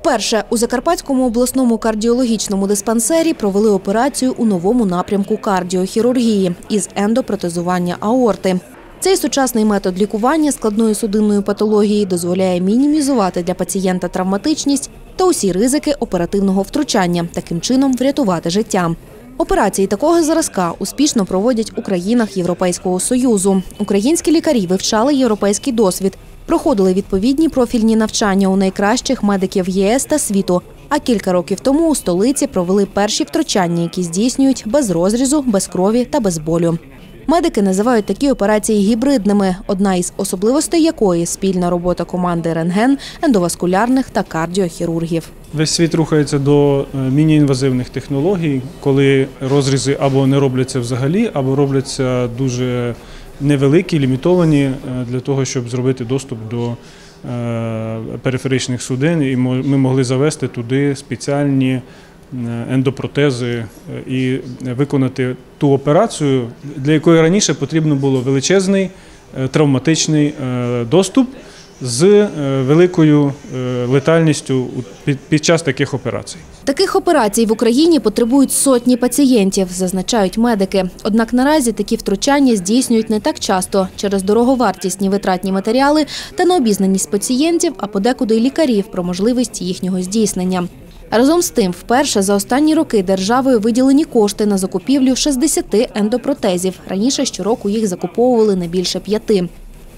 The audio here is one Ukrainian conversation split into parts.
Вперше у Закарпатському обласному кардіологічному диспансері провели операцію у новому напрямку кардіохірургії із ендопротезування аорти. Цей сучасний метод лікування складної судинної патології дозволяє мінімізувати для пацієнта травматичність та усі ризики оперативного втручання, таким чином врятувати життя. Операції такого зразка успішно проводять у країнах Європейського Союзу. Українські лікарі вивчали європейський досвід, проходили відповідні профільні навчання у найкращих медиків ЄС та світу. А кілька років тому у столиці провели перші втручання, які здійснюють без розрізу, без крові та без болю. Медики називають такі операції гібридними, одна із особливостей якої спільна робота команди рентген, ендоваскулярних та кардіохірургів. Весь світ рухається до е, міні-інвазивних технологій, коли розрізи або не робляться взагалі, або робляться дуже невеликі, лімітовані е, для того, щоб зробити доступ до е, периферичних судин, і ми могли завести туди спеціальні е, ендопротези і виконати ту операцію, для якої раніше потрібно було величезний травматичний доступ з е, великою е, летальністю під час таких операцій. Таких операцій в Україні потребують сотні пацієнтів, зазначають медики. Однак наразі такі втручання здійснюють не так часто через дороговартісні витратні матеріали та необізнаність пацієнтів, а подекуди й лікарів про можливість їхнього здійснення. Разом з тим, вперше за останні роки державою виділені кошти на закупівлю 60 ендопротезів. Раніше щороку їх закуповували не більше п'яти.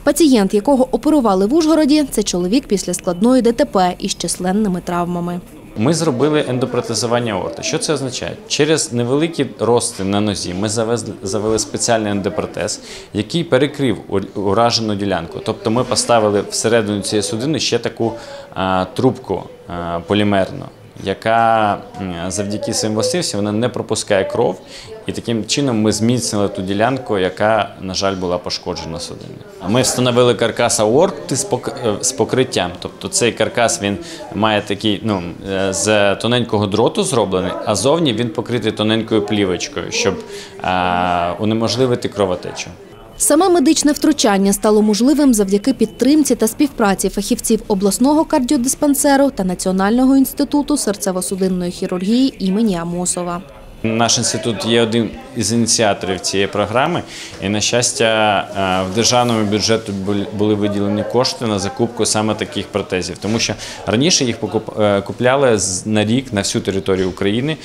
Пацієнт, якого оперували в Ужгороді, це чоловік після складної ДТП із численними травмами. Ми зробили ендопротезування аорти. Що це означає? Через невеликі рости на нозі ми завезли, завели спеціальний ендопротез, який перекрив уражену ділянку. Тобто ми поставили всередину цієї судини ще таку а, трубку а, полімерну, яка завдяки своїм властивостям вона не пропускає кров. І таким чином ми зміцнили ту ділянку, яка, на жаль, була пошкоджена судиною. Ми встановили каркас пок- е, з покриттям. Тобто цей каркас він має такий ну, е, з тоненького дроту зроблений, а зовні він покритий тоненькою плівочкою, щоб е, унеможливити кровотечу. Саме медичне втручання стало можливим завдяки підтримці та співпраці фахівців обласного кардіодиспансеру та Національного інституту серцево-судинної хірургії імені Амосова. Наш інститут є один із ініціаторів цієї програми, і на щастя, е, в державному бюджеті буль- були виділені кошти на закупку саме таких протезів, тому що раніше їх е, купляли на рік на всю територію України.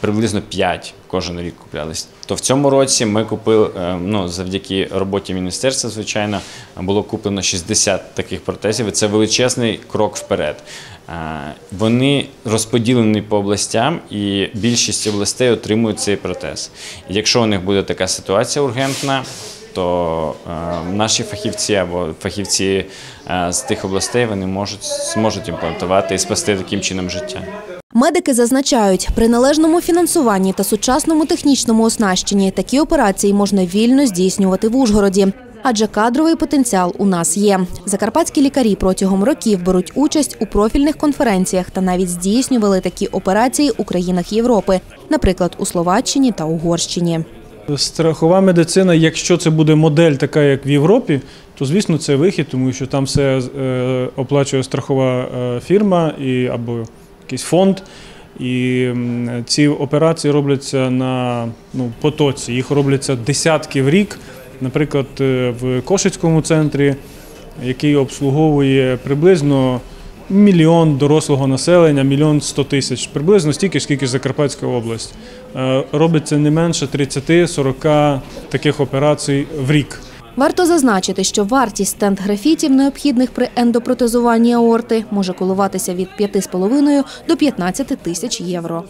Приблизно 5 кожен рік куплялись. То в цьому році ми купили, е, ну завдяки роботі міністерства, звичайно, було куплено 60 таких протезів. І це величезний крок вперед. Е, Вони розподілені по областям, і більшість областей отримують цей протез. Якщо у них буде така ситуація ургентна, то е, наші фахівці або фахівці е, з тих областей вони можуть зможуть імплантувати і спасти таким чином життя. Медики зазначають, при належному фінансуванні та сучасному технічному оснащенні такі операції можна вільно здійснювати в Ужгороді. Адже кадровий потенціал у нас є. Закарпатські лікарі протягом років беруть участь у профільних конференціях та навіть здійснювали такі операції у країнах Європи, наприклад, у Словаччині та Угорщині. Страхова медицина, якщо це буде модель така, як в Європі, то звісно це вихід, тому що там все е, оплачує страхова е, фірма і, або якийсь фонд. І ці операції робляться на ну, потоці. Їх робляться десятки в рік. Наприклад, е, в Кошицькому центрі, який обслуговує приблизно мільйон дорослого населення, мільйон сто тисяч, приблизно стільки, скільки Закарпатська область. Е, Робиться не менше 30-40 таких операцій в рік. Варто зазначити, що вартість стенд-графітів, необхідних при ендопротезуванні аорти, може коливатися від 5,5 до 15 тисяч євро.